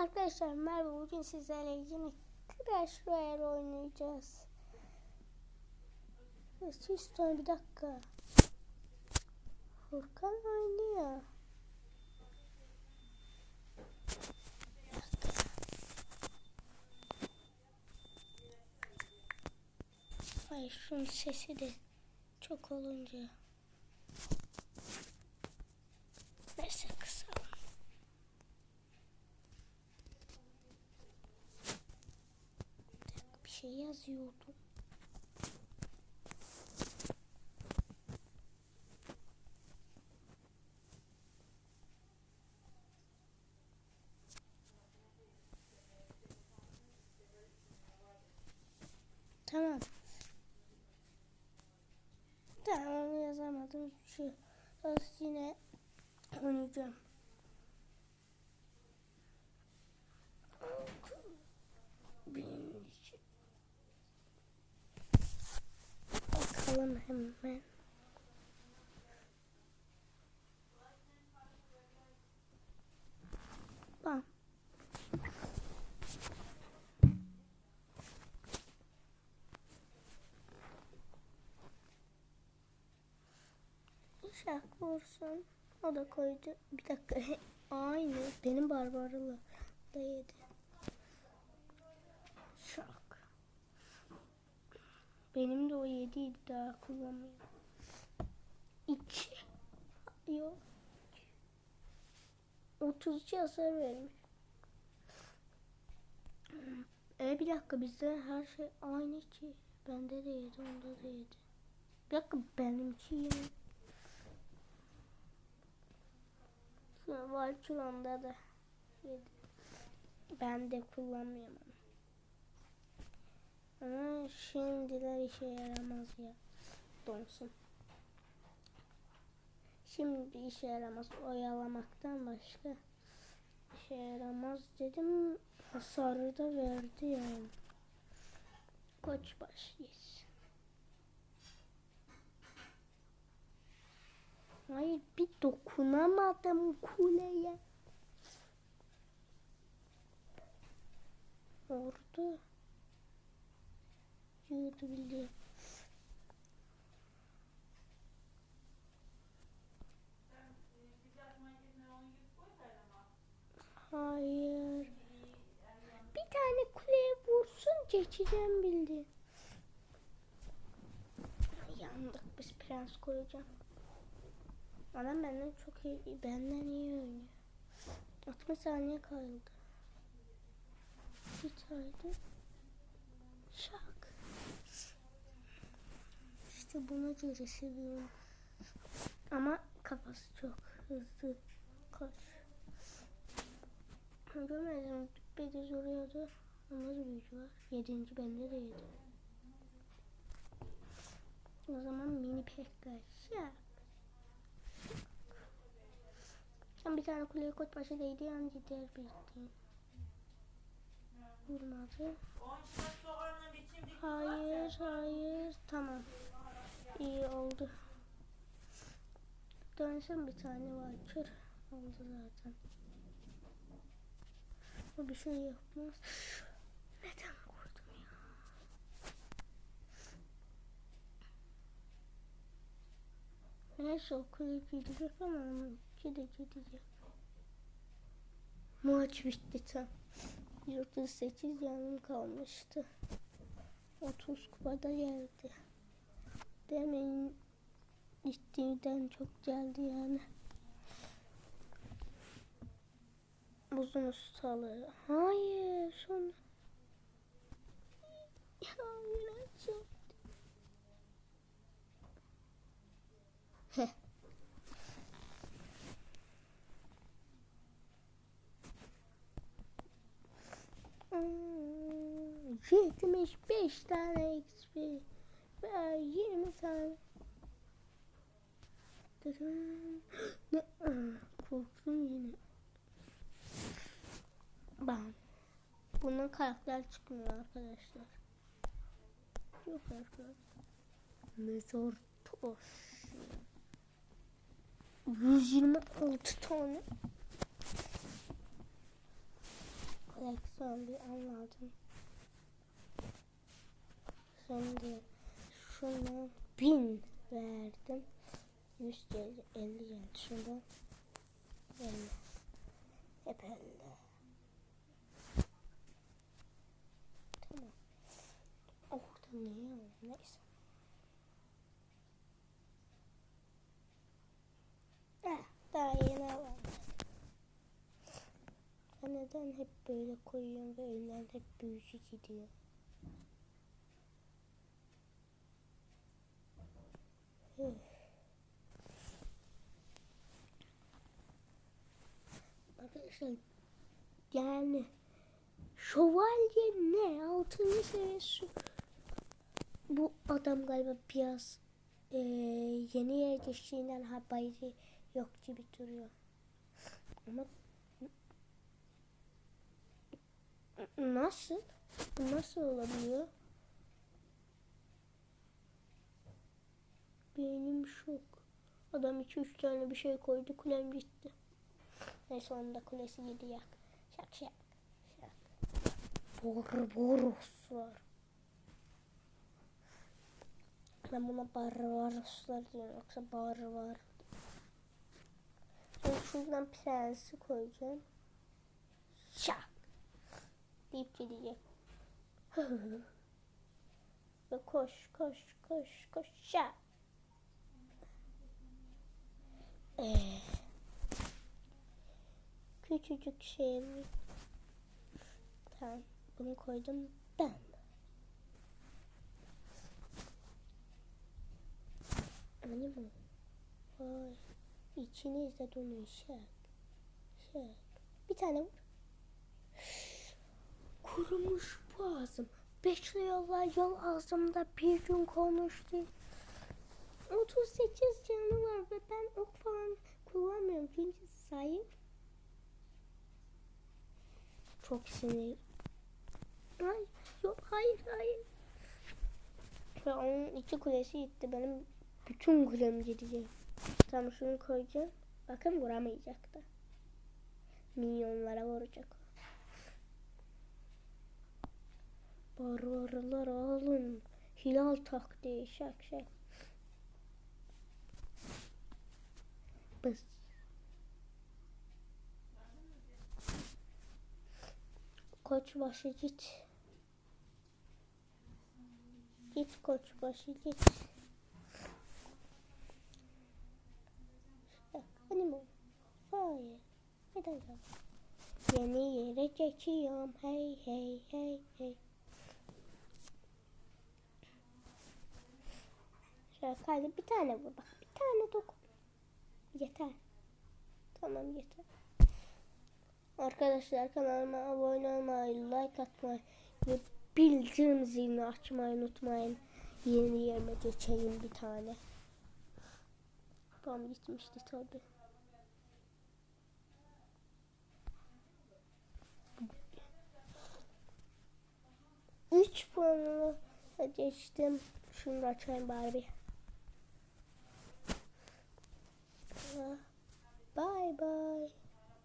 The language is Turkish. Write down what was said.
Arkadaşlar merhaba bugün sizlerle yine Crash Royale oynayacağız. Sonra bir dakika. Furkan oynuyor. Ay şunun sesi de çok olunca. Neyse kısalım. Bir şey yazıyordum. Tamam. Tamam yazamadım. Şu yine oynayacağım. Bakalım hemen. Bam. Şarkı vursun. O da koydu. Bir dakika. Aynı. Benim barbarlı da yedi. Benim de o yediydi daha kullanmıyorum. İki. Yok. 32 hasar vermiş. E bir dakika bizde her şey aynı ki. Bende de yedi, onda da yedi. Bir dakika benimki yedi. Valkyron'da da yedi. Ben de kullanmıyorum. Ama şimdiler işe yaramaz ya. Donsun. Şimdi işe yaramaz. Oyalamaktan başka işe yaramaz dedim. Hasarı da verdi yani. Koç başlıyız. Hayır bir dokunamadım kuleye. Orada. Yürüdü bildiğin. Hayır. Bir tane kuleye vursun geçeceğim bildi. Yandık biz prens koyacağım. Adam benden çok iyi, benden iyi oynuyor. 60 saniye kaldı. Bir tane. Şak. İşte buna göre seviyorum. Ama kafası çok hızlı. Kaç. Görmedim. Bediz. Onda da büyücü var. Yedinci bende de yedi. O zaman mini pekka. Şak. Sen bir tane kuleye koç başı değdi yani gider birlikte. Vurmadı. Hayır, hayır. Tamam. İyi oldu. Dönsün bir tane var. Kır. Oldu zaten. O bir şey yapmaz. Neden vurdum ya? Neyse o kulüp gidecek ama gide gidecek. Maç bitti tam. 138 yanım kalmıştı. 30 kupada geldi. Demin gittiğinden çok geldi yani. Buzun ustalığı. Hayır son. Hayır açım. Heh. Hmm, 75 tane XP ve 20 ne Aa, korktum yine. Ben. Bunun karakter çıkmıyor arkadaşlar. Yok arkadaşlar. Mezar taş 126 tane. Tamam bir anladım. Şimdi şuna bin verdim. 100 geldi 50 geldi şundan 50 hep 50 tamam. Orada niye oldu neyse. Eh, daha yeni ben neden hep böyle koyuyorum ve önler hep büyücü gidiyor Arkadaşlar yani şövalye ne? Altıncı seviyesi bu adam galiba biraz eee, yeni yerleştiğinden haberi yok gibi duruyor. Ama nasıl? Nasıl olabiliyor? Benim şok. Adam 2-3 tane bir şey koydu kulem gitti Neyse onun da kulesi yedi yak. Şak şak. Şak. Barbaros var. Ben buna barbaroslar diyorum. Yoksa barbar. Şimdi şuradan prensi koyacağım. Şak. Deyip gidecek. Ve koş koş koş koş şak. Eee. Küçücük şey mi? Tamam. Bunu koydum ben. Hani bu? Vay. İçinizde donuyor şak. Şak. Bir tane vur. Kurumuş boğazım. Bekliyorlar yol ağzımda bir gün konuştu. 38 canı var ve ben ok falan kullanmıyorum. Çünkü zayıf. Çok sinir. Hayır, yok hayır hayır. Onun iki kulesi gitti. Benim bütün kulem gidecek. Tamam şunu koyacağım. Bakın vuramayacak da. Milyonlara vuracak. Barbarlar alın. Hilal taktiği şak şak. Bız. Koçbaşı git. Git koçbaşı git. Bu? Hayır. Neden ya? Yeni yere çekiyorum. Hey hey hey hey. Şöyle bir tane vur bak. Bir tane dokun. Yeter. Tamam yeter. Arkadaşlar kanalıma abone olmayı, like atmayı ve bildirim zilini açmayı unutmayın. Yeni yerime geçeyim bir tane. Tam gitmişti tabi. Üç puanını geçtim. Şunu da açayım bari bir. Bye bye.